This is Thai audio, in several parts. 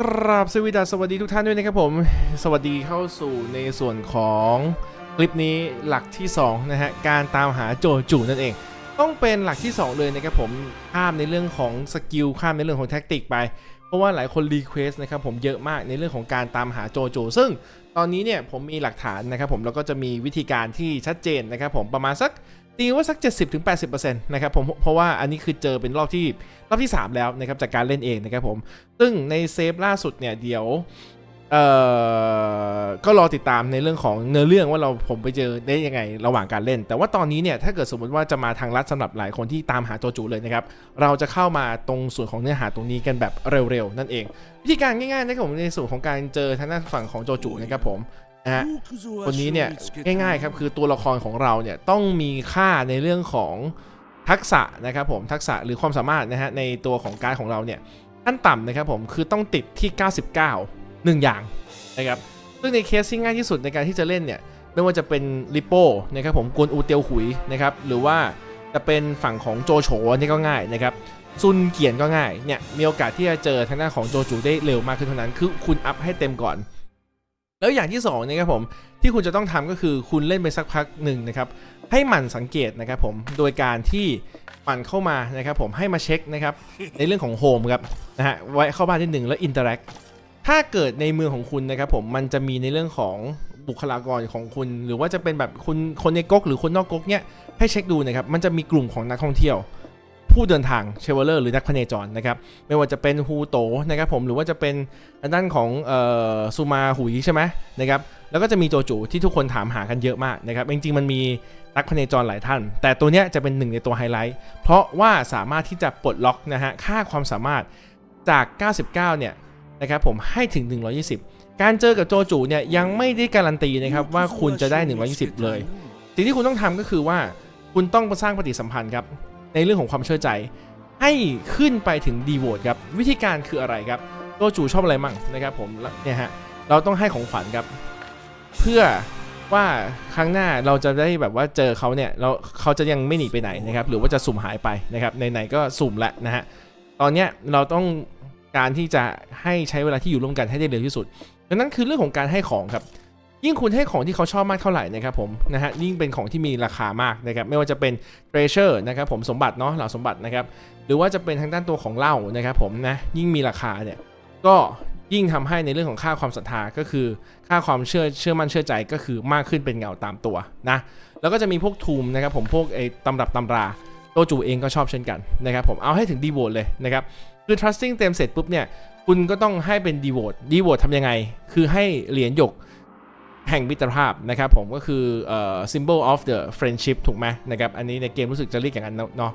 กราบสวีดัสสวัสดีทุกท่านด้วยนะครับผม สวัสดีเข้าสู่ในส่วนของคลิปนี้หลักที่2นะฮะการตามหาโจจูนั่นเอง ต้องเป็นหลักที่ 2 เลยนะครับผมข้ามในเรื่องของสกิลข้ามในเรื่องของแท็กติกไป เพราะว่าหลายคนรีเควสต์นะครับผมเยอะมากในเรื่องของการตามหาโจจูซึ่งตอนนี้เนี่ยผมมีหลักฐานนะครับผมแล้วก็จะมีวิธีการที่ชัดเจนนะครับผมประมาณสัก ตีว่าสัก 70-80%นะครับผมเพราะว่าอันนี้คือเจอเป็นรอบที่รอบที่ 3 แล้วนะครับจากการเล่นเองนะครับผม ซึ่งในเซฟล่าสุดเนี่ยเดี๋ยวเอ่อก็รอติดตามในเรื่องของเนื้อเรื่องว่าเราผมไปเจอได้ยังไงระหว่างการเล่น แต่ว่าตอนนี้เนี่ยถ้าเกิดสมมติว่าจะมาทางลัดสำหรับหลายคนที่ตามหาโจจูเลยนะครับ เราจะเข้ามาตรงส่วนของเนื้อหาตรงนี้กันแบบเร็วๆ นั่นเอง วิธีการง่ายๆนะครับผมในส่วนของการเจอทางด้านฝั่งของโจจูนะครับผม นะฮะคนนี้เนี่ยง่ายๆครับคือตัวละครของเราเนี่ยต้องมีค่าในเรื่องของทักษะนะครับผมทักษะหรือความสามารถนะฮะในตัวของการของเราเนี่ยขั้นต่ำนะครับผมคือต้องติดที่ 99 1 อย่างนะครับซึ่งในเคสที่ง่ายที่สุดในการที่จะเล่นเนี่ยไม่ว่าจะเป็นลิโป้นะครับผมกวนอูเตียวหุยนะครับหรือว่าจะเป็นฝั่งของโจโฉนี่ก็ง่ายนะครับซุนเกียนก็ง่ายเนี่ยมีโอกาสที่จะเจอทางด้าของโจจูได้เร็วมากขึ้นเท่านั้น คือคุณอัพให้เต็มก่อน แล้วอย่างที่2นะครับผมที่คุณจะต้องทำก็คือคุณเล่นไปสักพักหนึ่งนะครับให้หมั่นสังเกตนะครับผมโดยการที่หมั่นเข้ามานะครับผมให้มาเช็คนะครับในเรื่องของโฮมครับนะฮะไว้เข้าบ้านที่หนึ่งแล้วอินเตอร์แอคถ้าเกิดในเมืองของคุณนะครับผมมันจะมีในเรื่องของบุคลากรของคุณ หรือว่าจะเป็นแบบคุณคนในก๊กหรือคนนอกก๊กเนี่ยให้เช็คดูนะครับมันจะมีกลุ่มของนักท่องเที่ยว ผู้เดินทางเชเวลเลอร์หรือนักพเนจรนะครับไม่ว่าจะเป็นฮูโตนะครับผมหรือว่าจะเป็นด้านของซูมาหุยใช่ไหมนะครับแล้วก็จะมีโจจูที่ทุกคนถามหากันเยอะมากนะครับจริงๆมันมีนักพเนจรหลายท่าน แต่ตัวเนี้ยจะเป็นหนึ่งในตัวไฮไลท์เพราะว่าสามารถที่จะปลดล็อกนะฮะค่าความสามารถจาก 99 เนี่ยนะครับผมให้ถึง 120 การเจอกับโจจูเนี่ยยังไม่ได้การันตีนะครับว่าคุณจะได้ 120 เลย สิ่งที่คุณต้องทำก็คือว่าคุณต้องสร้างปฏิสัมพันธ์ครับ ในเรื่องของความเชื่อใจ ให้ขึ้นไปถึงดีโวตครับวิธีการคืออะไรครับโจจูชอบอะไรมั่งนะครับผมเนี่ยฮะเราต้องให้ของขวัญครับ เพื่อว่าครั้งหน้าเราจะได้แบบว่าเจอเขาเนี่ยเราเขาจะยังไม่หนีไปไหนนะครับหรือว่าจะสุ่มหายไปนะครับไหนๆก็สุ่มแล้วนะฮะตอนเนี้ยเราต้องการที่จะให้ใช้เวลาที่อยู่ร่วมกันให้ได้เร็วที่สุดดังนั้นคือเรื่องของการให้ของครับ ยิ่งคุณให้ของที่เขาชอบมากเท่าไหร่นะครับผมนะฮะยิ่งเป็นของที่มีราคามากนะครับไม่ว่าจะเป็น treasure นะครับผมสมบัติเนาะเหล่าสมบัตินะครับหรือว่าจะเป็นทางด้านตัวของเหล้านะครับผมนะยิ่งมีราคาเนี่ยก็ยิ่งทำให้ในเรื่องของค่าความศรัทธาก็คือ ค่าความเชื่อเชื่อมั่นเชื่อใจก็คือมากขึ้นเป็นเงาตามตัวนะแล้วก็จะมีพวกทูมนะครับผมพวกไอ้ตำรับตำราโตจูเองก็ชอบเช่นกันนะครับผมเอาให้ถึงดีโวตเลยนะครับคือ trusting เต็มเสร็จปุ๊บเนี่ยคุณก็ต้องให้เป็นดีโวตดีโวตทำยังไง คือให้เหรียญหยก แห่งมิตรภาพนะครับผมก็คือเอ่อ symbol of the friendship ถูกไหมนะครับอันนี้ในเกมรู้สึกจะเรียกอย่างนั้นเนาะ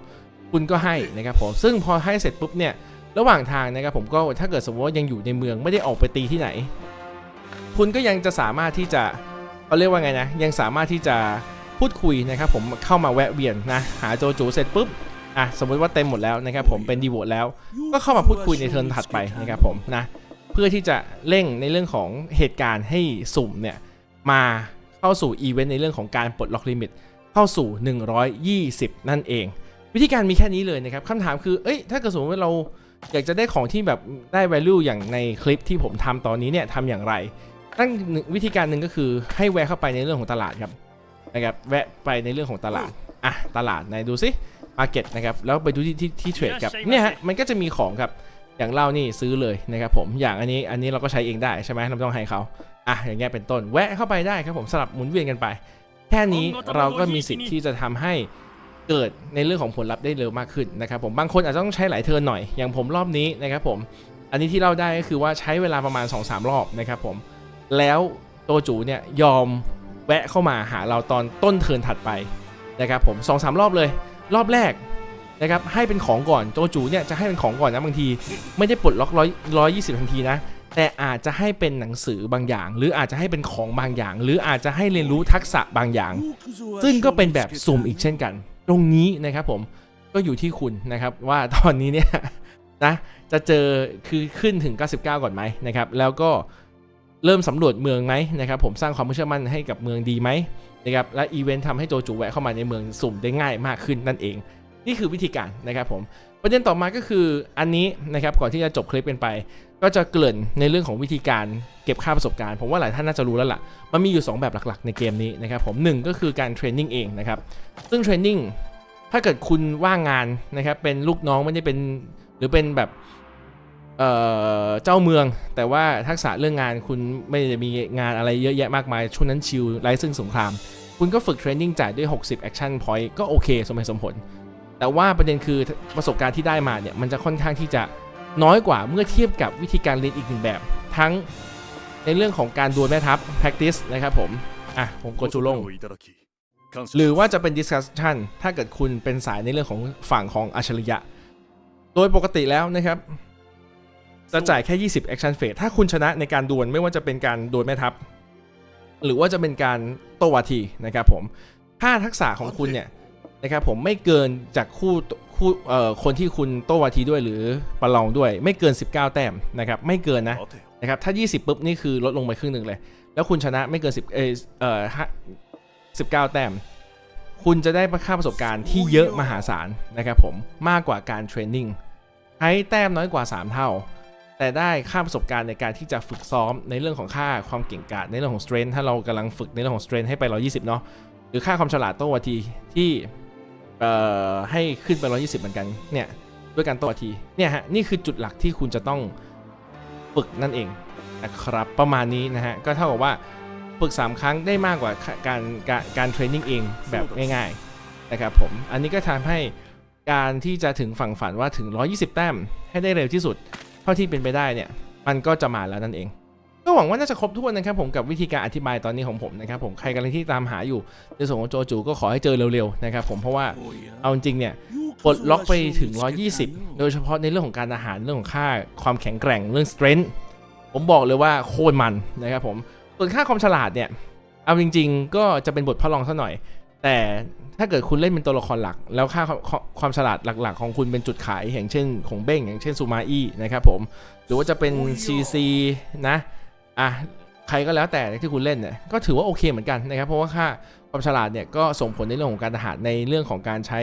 คุณก็ให้นะครับผมซึ่งพอให้เสร็จปุ๊บเนี่ยระหว่างทางนะครับผมก็ถ้าเกิดสมมติว่ายังอยู่ในเมืองไม่ได้ออกไปตีที่ไหน คุณก็ยังจะสามารถที่จะเขาเรียกว่าไงนะยังสามารถที่จะพูดคุยนะครับผมเข้ามาแวะเวียนนะหาโจจูเสร็จปุ๊บอะสมมติว่าเต็มหมดแล้วนะครับผมเป็นดีโวตแล้ว ก็เข้ามาพูดคุยในเทิร์นถัดไปนะครับผมนะเพื่อที่จะเร่งในเรื่องของเหตุการณ์ให้สุ่มเนี่ย มาเข้าสู่อีเวนต์ในเรื่องของการปลดล็อกลิมิตเข้าสู่ 120 นั่นเอง วิธีการมีแค่นี้เลยนะครับคำถามคือเอ้ยถ้าเกิดสมมติว่าเราอยากจะได้ของที่แบบได้ value อย่างในคลิปที่ผมทำตอนนี้เนี่ยทำอย่างไรตั้งหนึ่งวิธีการหนึ่งก็คือให้แวะเข้าไปในเรื่องของตลาดครับนะครับแวะไปในเรื่องของตลาดอะตลาดไหนดูสิมาเก็ตนะครับแล้วไปดูที่ที่ที่เทรดครับเนี่ยฮะมันก็จะมีของครับ อย่างเรานี่ซื้อเลยนะครับผมอย่างอันนี้อันนี้เราก็ใช้เองได้ใช่ไหมเราไม่ต้องให้เขาอะอย่างเงี้ยเป็นต้นแวะเข้าไปได้ครับผมสลับหมุนเวียนกันไป แค่นี้เราก็มีสิทธิ์ที่จะทำให้เกิดในเรื่องของผลลัพธ์ได้เร็วมากขึ้นนะครับผมบางคนอาจจะต้องใช้หลายเทิร์นหน่อยอย่างผมรอบนี้นะครับผม อันนี้ที่เล่าได้ก็คือว่าใช้เวลาประมาณ 2-3 รอบนะครับผมแล้วโตจูเนี่ยยอมแวะเข้ามาหาเราตอนต้นเทิร์นถัดไปนะครับผมสองสามรอบเลย รอบแรก นะครับให้เป็นของก่อนโจจูเนี่ยจะให้เป็นของก่อนนะบางที ไม่ได้ปลดล็อกร้อยร้อยยี่สิบทันทีนะแต่อาจจะให้เป็นหนังสือบางอย่าง หรืออาจจะให้เป็นของบางอย่าง หรืออาจจะให้เรียนรู้ทักษะบางอย่าง ซึ่งก็เป็นแบบสุ่มอีกเช่นกัน ตรงนี้นะครับผมก็อยู่ที่คุณนะครับว่าตอนนี้เนี่ยนะจะเจอคือขึ้นถึง 99 ก่อนไหมนะครับแล้วก็เริ่มสำรวจเมืองไหมนะครับผมสร้างความเชื่อมั่นให้กับเมืองดีไหมนะครับและอีเวนต์ทำให้โจจูแวะเข้ามาในเมืองสุ่มได้ง่ายมากขึ้นนั่นเอง นี่คือวิธีการนะครับผมประเด็นต่อมาก็คืออันนี้นะครับก่อนที่จะจบคลิปกันไป ก็จะเกริ่นในเรื่องของวิธีการเก็บค่าประสบการณ์ผมว่าหลายท่านน่าจะรู้แล้วล่ะมันมีอยู่ 2 แบบหลักๆ ในเกมนี้นะครับผมหนึ่งก็คือการเทรนนิ่งเองนะครับซึ่งเทรนนิ่งถ้าเกิดคุณว่างงานนะครับเป็นลูกน้องไม่ได้เป็นหรือเป็นแบบเเจ้าเมือง แต่ว่าทักษะเรื่องงานคุณไม่ได้มีงานอะไรเยอะแยะมากมายช่วงนั้นชิลไร้ซึ่งสงคราม คุณก็ฝึกเทรนนิ่งจ่ายด้วย 60 action point ก็โอเค สมเหตุสมผล แต่ว่าประเด็นคือประสบการณ์ที่ได้มาเนี่ยมันจะค่อนข้างที่จะน้อยกว่าเมื่อเทียบกับวิธีการเรียนอีกหนึ่งแบบ ทั้งในเรื่องของการดวลแม่ทัพ practice นะครับผม อะ ผมกดจูลง หรือว่าจะเป็น discussion ถ้าเกิดคุณเป็นสายในเรื่องของฝั่งของอัจฉริยะ โดยปกติแล้วนะครับ จะจ่ายแค่ 20 action phase ถ้าคุณชนะในการดวลไม่ว่าจะเป็นการดวลแม่ทัพ หรือว่าจะเป็นการโตวาทีนะครับผมถ้าทักษะของคุณเนี่ย นะครับผมไม่เกินจากคู่คู่คนที่คุณโตวาทีด้วยหรือประลองด้วย ไม่เกิน 19 แต้มนะครับไม่เกินนะนะครับถ้า 20ปุ๊บนี่คือลดลงไปครึ่งหนึ่งเลย แล้วคุณชนะไม่เกิน 10เอเออสิบเก้าแต้ม คุณจะได้ค่าประสบการณ์ที่เยอะมหาศาลนะครับผมมากกว่าการเทรนนิ่งใช้แต้มน้อยกว่า 3 เท่า แต่ได้ค่าประสบการณ์ในการที่จะฝึกซ้อมในเรื่องของค่าความเก่งกาจในเรื่องของสเตรนท์ถ้าเรากำลังฝึกในเรื่องของสเตรนท์ให้ไปเรายี่สิบเนาะหรือค่าความฉลาดโตวาทีที่ เอ่อให้ขึ้นไป 120 เหมือนกันเนี่ยด้วยการโต้วทีเนี่ยฮะนี่คือจุดหลักที่คุณจะต้องฝึกนั่นเองนะครับประมาณนี้นะฮะก็เท่ากับว่าฝึก 3 ครั้งได้มากกว่าการการการเทรนนิ่งเองแบบง่ายๆนะครับผมอันนี้ก็ทำให้การที่จะถึงฝั่งฝันว่าถึง 120 แต้มให้ได้เร็วที่สุด เท่าที่เป็นไปได้เนี่ยมันก็จะมาแล้วนั่นเอง ก็หวังว่าน่าจะครบถ้วนนะครับผมกับวิธีการอธิบายตอนนี้ของผมนะครับผมใครกำลังที่ตามหาอยู่ในส่วนของโจจูก็ขอให้เจอเร็วๆนะครับผมเพราะว่าเอาจริงเนี่ยปลดล็อกไปถึง 120 โดยเฉพาะในเรื่องของการอาหารเรื่องของค่าความแข็งแกร่งเรื่อง strength ผมบอกเลยว่าโคตรมันนะครับผมส่วนค่าความฉลาดเนี่ยเอาจริง ๆ ก็จะเป็นบทพระรองซะหน่อย แต่ถ้าเกิดคุณเล่นเป็นตัวละครหลัก แล้วค่าความความฉลาดหลัก ๆ ของคุณเป็นจุดขายอย่างเช่นของเบ้งอย่างเช่นซูมาอี้นะครับผมหรือว่าจะเป็น CC นะ อะใครก็แล้วแต่ที่คุณเล่นเนี่ยก็ถือว่าโอเคเหมือนกันนะครับเพราะว่าค่าความฉลาดเนี่ยก็ส่งผลในเรื่องของการทหารในเรื่องของการใช้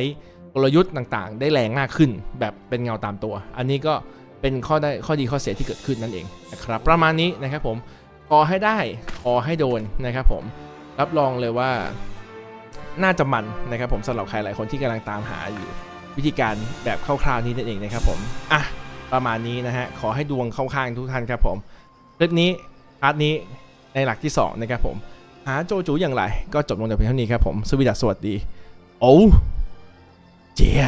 กลยุทธ์ต่างๆ ได้แรงมากขึ้น แบบเป็นเงาตามตัว อันนี้ก็เป็นข้อได้ข้อดีข้อเสียที่เกิดขึ้นนั่นเองนะครับประมาณนี้นะครับผมขอให้ได้ขอให้โดนนะครับผมรับรองเลยว่าน่าจะมันนะครับผมสำหรับใครหลายคนที่กำลังตามหาอยู่ วิธีการแบบคร่าวๆนี้นั่นเองนะครับผมอะประมาณนี้นะฮะขอให้ดวงเข้าข้างทุกท่านครับผมคลิปนี้ พาร์ทนี้ในหลักที่ 2 นะครับผม หาโจจูอย่างไร ก็จบลงแต่เพียงเท่านี้ครับผมสวีดัสสวัสดี โอ้เจีย